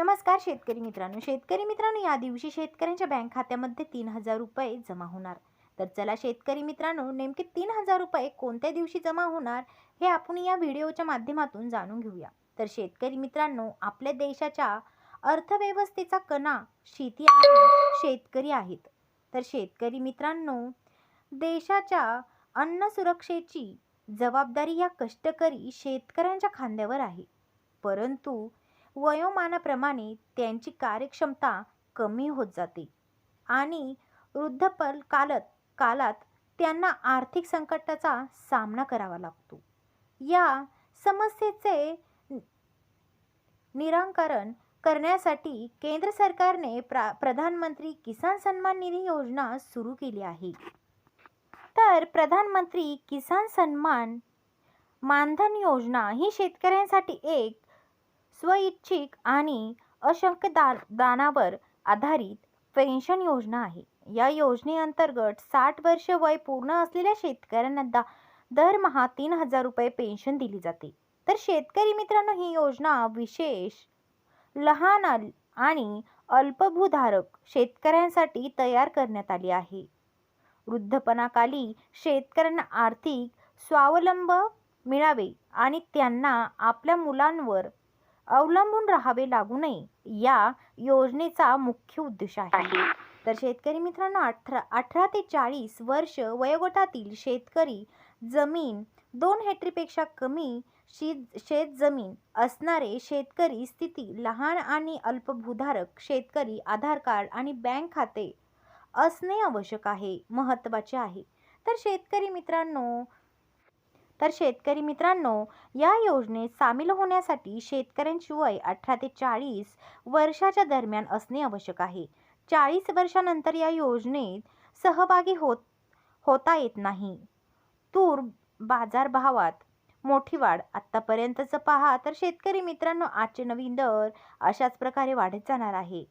नमस्कार शेतकरी मित्रांनो. शेतकरी मित्रांनो या दिवशी शेतकऱ्यांच्या बँक खात्यामध्ये तीन हजार रुपये जमा होणार. तर चला शेतकरी मित्रांनो नेमके तीन हजार रुपये कोणत्या दिवशी जमा होणार हे आपण या व्हिडिओच्या माध्यमातून जाणून घेऊया. तर शेतकरी मित्रांनो आपल्या देशाच्या अर्थव्यवस्थेचा कणा शेती आणि शेतकरी आहेत. तर शेतकरी मित्रांनो देशाच्या अन्न सुरक्षेची जबाबदारी या कष्टकरी शेतकऱ्यांच्या खांद्यावर आहे. परंतु वयोमानाप्रमाणे त्यांची कार्यक्षमता कमी होत जाते. आणि वृद्धपल कालत कालात त्यांना आर्थिक संकटाचा सामना करावा लागतो. या समस्येचे निराकरण करण्यासाठी केंद्र सरकारने प्रा प्रधानमंत्री किसान सन्मान निधी योजना सुरू केली आहे. तर प्रधानमंत्री किसान सन्मान मानधन योजना ही शेतकऱ्यांसाठी एक स्वैच्छिक आणि अशंक दा दानावर आधारित पेन्शन योजना आहे. या योजनेअंतर्गत साठ वर्ष वय पूर्ण असलेल्या शेतकऱ्यांना दा दरमहा तीन हजार रुपये पेन्शन दिली जाते. तर शेतकरी मित्रांनो ही योजना विशेष लहान अल- आणि अल्पभूधारक शेतकऱ्यांसाठी तयार करण्यात आली आहे. वृद्धपणाखाली शेतकऱ्यांना आर्थिक स्वावलंब मिळावे आणि त्यांना आपल्या मुलांवर अवलंबून राहावे लागू नये या योजनेचा मुख्य उद्देश आहे. तर शेतकरी मित्रांनो अठरा अठरा ते चाळीस वर्ष वयोगटातील शेतकरी जमीन दोन हेक्टरपेक्षा कमी शीत शेत जमीन असणारे शेतकरी स्थिती लहान आणि अल्पभूधारक शेतकरी आधार कार्ड आणि बँक खाते असणे आवश्यक आहे महत्त्वाचे आहे. तर शेतकरी मित्रांनो तर शेतकरी मित्रांनो या योजनेत सामील होण्यासाठी शेतकऱ्यांची वय अठरा ते चाळीस वर्षाच्या दरम्यान असणे आवश्यक आहे. चाळीस वर्षानंतर या योजनेत सहभागी होत होता येत नाही. तूर बाजारभावात मोठी वाढ. आत्तापर्यंतचं पहा तर शेतकरी मित्रांनो आजचे नवीन दर अशाच प्रकारे वाढत जाणार आहे.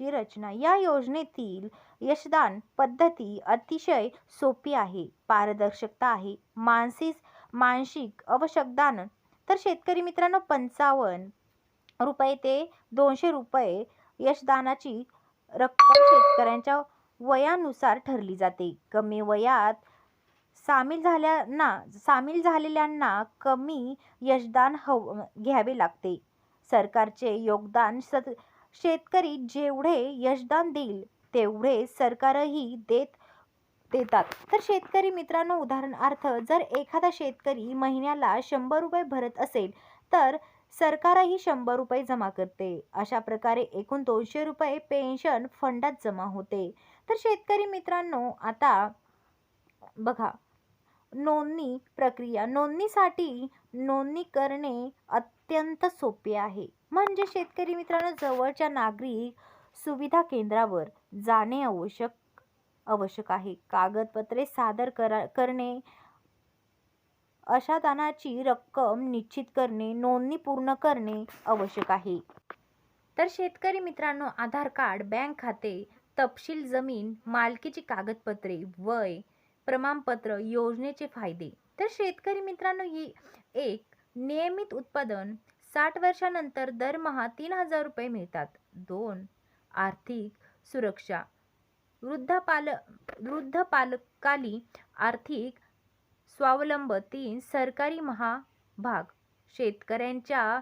ची रचना या योजनेतील यशदान पद्धती अतिशय सोपी आहे पारदर्शकता आहे मानसिक मानसिक आवश्यकदान तर शेतकरी मित्रांनो पंचावन्न रुपये ते दोनशे रुपये यशदानाची रक्कम शेतकऱ्यांच्या वयानुसार ठरली जाते. कमी वयात सामील झाल्यांना सामील झालेल्यांना कमी यशदान हव घ्यावे लागते. सरकारचे योगदान सत शेतकरी जेवढे यशदान देईल तेवढे सरकारही देत देतात. तर शेतकरी मित्रांनो उदाहरणार्थ जर एखादा शेतकरी महिन्याला शंभर रुपये भरत असेल तर सरकारही शंभर रुपये जमा करते. अशा प्रकारे एकूण दोनशे रुपये पेन्शन फंडात जमा होते. तर शेतकरी मित्रांनो आता बघा नोंदणी प्रक्रिया नोंदणीसाठी नोंदणी करणे अत्यंत सोपे आहे. म्हणजे शेतकरी मित्रांनो जवळच्या नागरिक सुविधा केंद्रावर जाणे आवश्यक आवश्यक आहे. कागदपत्रे सादर करा करणे अशा दानाची रक्कम निश्चित करणे नोंदणी पूर्ण करणे आवश्यक आहे. तर शेतकरी मित्रांनो आधार कार्ड बँक खाते तपशील जमीन मालकीची कागदपत्रे वय प्रमाणपत्र योजनेचे फायदे. तर शेतकरी मित्रांनो ही एक नियमित उत्पादन साठ वर्षानंतर दरमहा तीन हजार रुपये मिळतात. दोन आर्थिक सुरक्षा. वृद्धपाल वृद्धपालकाली आर्थिक स्वावलंब तीन सरकारी महाभाग. शेतकऱ्यांच्या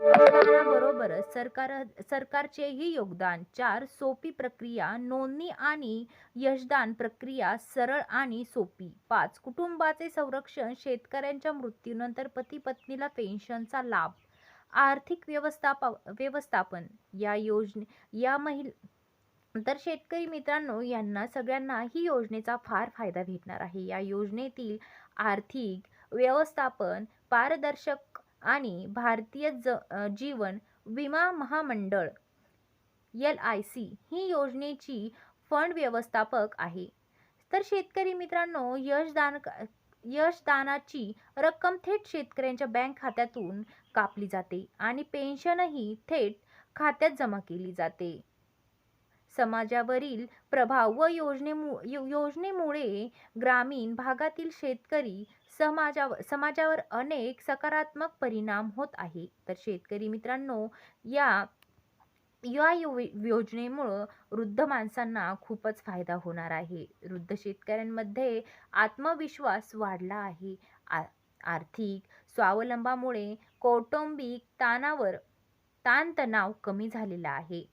बरोबरच सरकार सरकारचेही योगदान चार सोपी प्रक्रिया नोंदणी आणि यशदान प्रक्रिया सरळ आणि सोपी. पाच कुटुंबाचे संरक्षण शेतकऱ्यांच्या मृत्यूनंतर पती पत्नीला पेन्शनचा लाभ. आर्थिक व्यवस्थाप व्यवस्थापन या योजने या महिल तर शेतकरी मित्रांनो यांना सगळ्यांना ही योजनेचा फार फायदा भेटणार आहे. या योजनेतील आर्थिक व्यवस्थापन पारदर्शक आणि भारतीय ज जीवन विमा महामंडळ एल आय सी ही योजनेची फंड व्यवस्थापक आहे. तर शेतकरी मित्रांनो यशदान यशदानाची रक्कम थेट शेतकऱ्यांच्या बँक खात्यातून कापली जाते आणि पेन्शनही थेट खात्यात जमा केली जाते. समाजावरील प्रभाव व योजनेमु यो- योजनेमुळे ग्रामीण भागातील शेतकरी समाजावर समाजावर अनेक सकारात्मक परिणाम होत आहे. तर शेतकरी मित्रांनो या या यो योजनेमुळं वृद्ध माणसांना खूपच फायदा होणार आहे. वृद्ध शेतकऱ्यांमध्ये आत्मविश्वास वाढला आहे. आ आर्थिक स्वावलंबामुळे कौटुंबिक ताणावर ताणतणाव कमी झालेला आहे.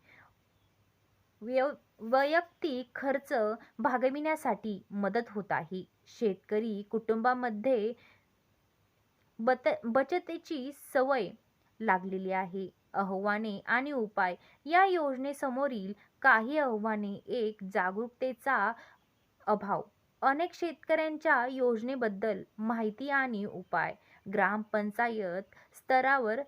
व्यव वैयक्तिक खर्च भागविण्यासाठी मदत होत आहे. शेतकरी कुटुंबामध्ये बत बचतीची सवय लागलेली आहे. आव्हाने आणि उपाय. या योजनेसमोरील काही आव्हाने एक जागरूकतेचा अभाव. अनेक शेतकऱ्यांच्या योजनेबद्दल माहिती आणि उपाय. ग्रामपंचायत स्तरावर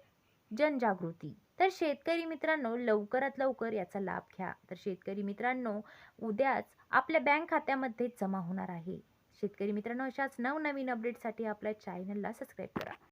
जनजागृती. तर शेतकरी मित्रांनो लवकरात लवकर याचा लाभ घ्या. तर शेतकरी मित्रांनो उद्याच आपल्या बँक खात्यामध्ये जमा होणार आहे. शेतकरी मित्रांनो अशाच नवनवीन अपडेटसाठी आपल्या चॅनलला सबस्क्राईब करा.